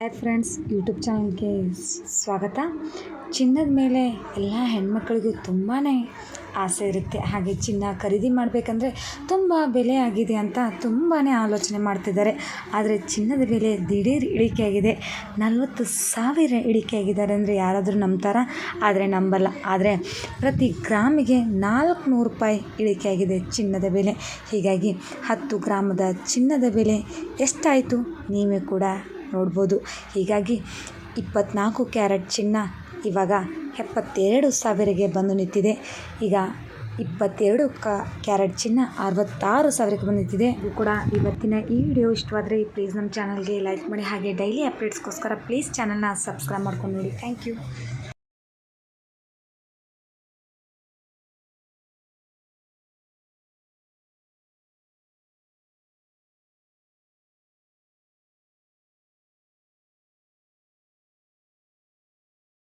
Hi friends YouTube ಚಾನಲ್ಗೆ ಸ್ವಾಗತ. ಚಿನ್ನದ ಮೇಲೆ ಎಲ್ಲ ಹೆಣ್ಮಕ್ಳಿಗೂ ತುಂಬಾ ಆಸೆ ಇರುತ್ತೆ. ಹಾಗೆ ಚಿನ್ನ ಖರೀದಿ ಮಾಡಬೇಕಂದ್ರೆ ತುಂಬ ಬೆಲೆ ಆಗಿದೆ ಅಂತ ತುಂಬಾ ಆಲೋಚನೆ ಮಾಡ್ತಿದ್ದಾರೆ. ಆದರೆ ಚಿನ್ನದ ಬೆಲೆ ದಿಢೀರ್ ಇಳಿಕೆ ಆಗಿದೆ. ನಲವತ್ತು ಸಾವಿರ ಇಳಿಕೆ ಆಗಿದ್ದಾರೆ ಅಂದರೆ ಯಾರಾದರೂ ನಂಬ್ತಾರ? ಆದರೆ ನಂಬಲ್ಲ. ಆದರೆ ಪ್ರತಿ ಗ್ರಾಮಿಗೆ ನಾಲ್ಕುನೂರು ರೂಪಾಯಿ ಇಳಿಕೆ ಆಗಿದೆ ಚಿನ್ನದ ಬೆಲೆ. ಹೀಗಾಗಿ ಹತ್ತು ಗ್ರಾಮದ ಚಿನ್ನದ ಬೆಲೆ ಎಷ್ಟಾಯಿತು? ನೀವೇ ಕೂಡ ನೋಡ್ಬೋದು. ಹೀಗಾಗಿ ಇಪ್ಪತ್ತ್ನಾಲ್ಕು ಕ್ಯಾರೆಟ್ ಚಿನ್ನ ಇವಾಗ ಎಪ್ಪತ್ತೆರಡು ಸಾವಿರಗೆ ಬಂದು ನಿಂತಿದೆ. ಈಗ ಇಪ್ಪತ್ತೆರಡು ಕ, ಕ್ಯಾರೆಟ್ ಚಿನ್ನ ಅರವತ್ತಾರು ಸಾವಿರಕ್ಕೆ ಬಂದು ನಿಂತಿದೆ. ಇದು ಕೂಡ ಇವತ್ತಿನ ಈ ವಿಡಿಯೋ ಇಷ್ಟವಾದರೆ ಪ್ಲೀಸ್ ನಮ್ಮ ಚಾನಲ್ಗೆ ಲೈಕ್ ಮಾಡಿ ಹಾಗೆ ಡೈಲಿ ಅಪ್ಡೇಟ್ಸ್ಗೋಸ್ಕರ ಪ್ಲೀಸ್ ಚಾನಲ್ನ ಸಬ್ಸ್ಕ್ರೈಬ್ ಮಾಡ್ಕೊಂಡು ನೋಡಿ. Thank you